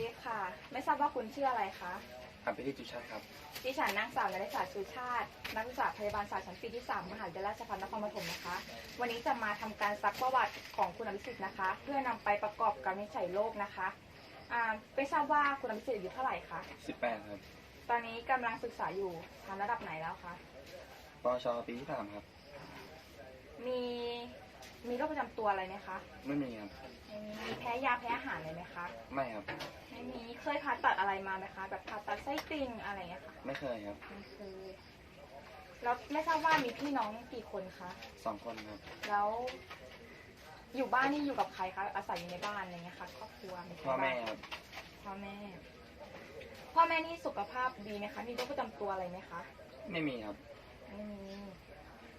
ดีค่ะ ไม่ทราบว่าคุณชื่ออะไรคะครับพี่ที่จุชาติครับ ดิฉันนางสาวนริศาสตร์สุชาติ นักศึกษาพยาบาลศาสตร์ชั้นปีที่ 3 มหาวิทยาลัยราชภัฏนครปฐมนะคะ วันนี้จะมาทำการซักประวัติของคุณอภิสิทธิ์นะคะ เพื่อนำไปประกอบการวินิจฉัยโรคนะคะอ่าไม่ทราบว่าคุณอภิสิทธิ์อายุเท่าไหร่คะ 18 ครับ ตอนนี้กำลังศึกษาอยู่ชั้นระดับไหนแล้วคะปวชปีที่ 3 ครับ มีมีโรคประจำตัวอะไรไหมคะ ไม่มีครับไม่มีมีแพ้ยาแพ้อาหารอะไรไหมคะ ไม่ครับไม่มีเคย ผ่าตัดอะไรมาไหมคะ แบบผ่าตัดไส้ติ่งอะไรอย่างเงี้ยค่ะไม่เคยครับไม่เคยแล้วไม่ทราบว่ามีพี่น้องกี่คนคะ สองคนครับ แล้ว อยู่บ้านนี่อยู่กับใครคะ อาศัยอยู่ในบ้านอะไรเงี้ยค่ะครอบครัวใช่พ่อแม่บ้านครับพ่อแม่ พ่อแม่นี่สุขภาพดีไหมคะ มีโรคประจำตัวอะไรไหมคะไม่มีครับ ไม่มี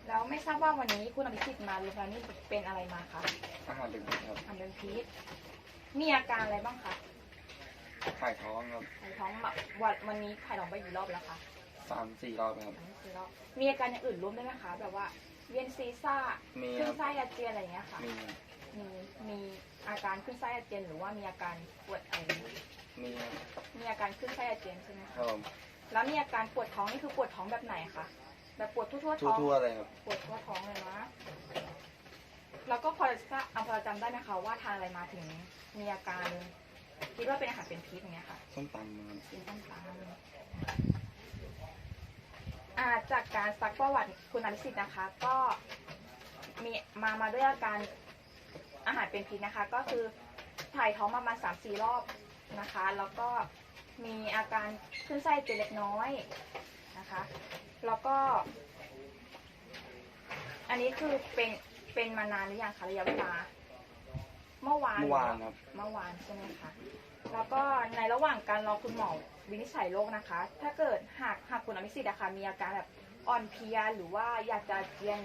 แล้วไม่ทราบว่าวันนี้คุณอภิสิทธิ์มาโรงพยาบาลนี่เป็นอะไรมาคะอาหารดึกๆครับ ทำเป็นพิษมีอาการอะไรบ้างคะ ถ่ายท้องครับถ่ายท้องแบบวันวันนี้ถ่ายท้องไปกี่รอบแล้วคะสามสี่รอบครับสามสี่รอบมีอาการอย่างอื่นร่วมด้วยไหมคะแบบว่าเวียนศีรษะมีขึ้คนรับไส้อาเจียนอะไรอย่างเงี้ยค่ะ มีมีมีอาการขึ้นไส้อาเจียนหรือว่ามีอาการปวดอะไรไหมมีครับมีอาการขึ้นไส้อาเจียนใช่ไหมคคะรับผมแล้วมีอาการปวดท้องนี่คือปวดท้องแบบไหนคะแบบปวดทั่วๆท้องทั่วๆเลยครับปวดทั่วท้องเลยนะแล้วก็พอจะเอาพอจะจำได้ไหมคะว่าทานอะไรมาถึงมีอาการ คิดว่าเป็นอาหารเป็นพิษอย่างเงี้ยค่ะ ส้มตำครับกินส้มตำอ่าจากการซักประวัติคุณอภิสิทธิ์นะคะ ก็มีมามาด้วยอาการอาหารเป็นพิษนะคะ ก็คือถ่ายท้องมาประมาณสามสี่รอบนะคะ แล้วก็มีอาการขึ้นไส้เจนเล็กน้อยนะคะ แล้วก็ อันนี้คือเป็นเป็นมานานหรือยังคะระยะเวลา เมื่อวานเมื่อวานครับเมื่อวานใช่ไหมคะแล้วก็ในระหว่างการรอคุณหมอวินิจฉัยโรคนะคะ ถ้าเกิดหากหากคุณอภิสิทธิ์นะคะมีอาการแบบอ่อนเพลียหรือว่าอยากจะอาเจียน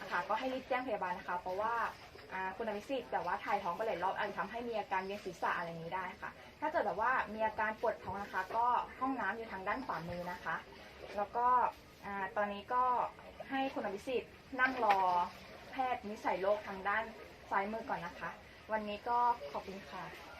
นะคะก็ให้รีบแจ้งพยาบาลนะคะ เพราะว่าอ่าคุณอภิสิทธิ์แต่ว่าถ่ายท้องไปหลายรอบอาจจะทำให้มีอาการเวียนศีรษะอะไรอย่างนี้ได้ค่ะ ถ้าเกิดแบบว่ามีอาการปวดท้องนะคะ ก็ห้องน้ำอยู่ทางด้านขวามือนะคะ แล้วก็อ่าตอนนี้ก็ให้คุณอภิสิทธิ์นั่งรอแพทย์วินิจฉัยโรคทางด้านซ้ายมือก่อนนะคะ วันนี้ก็ขอบคุณค่ะ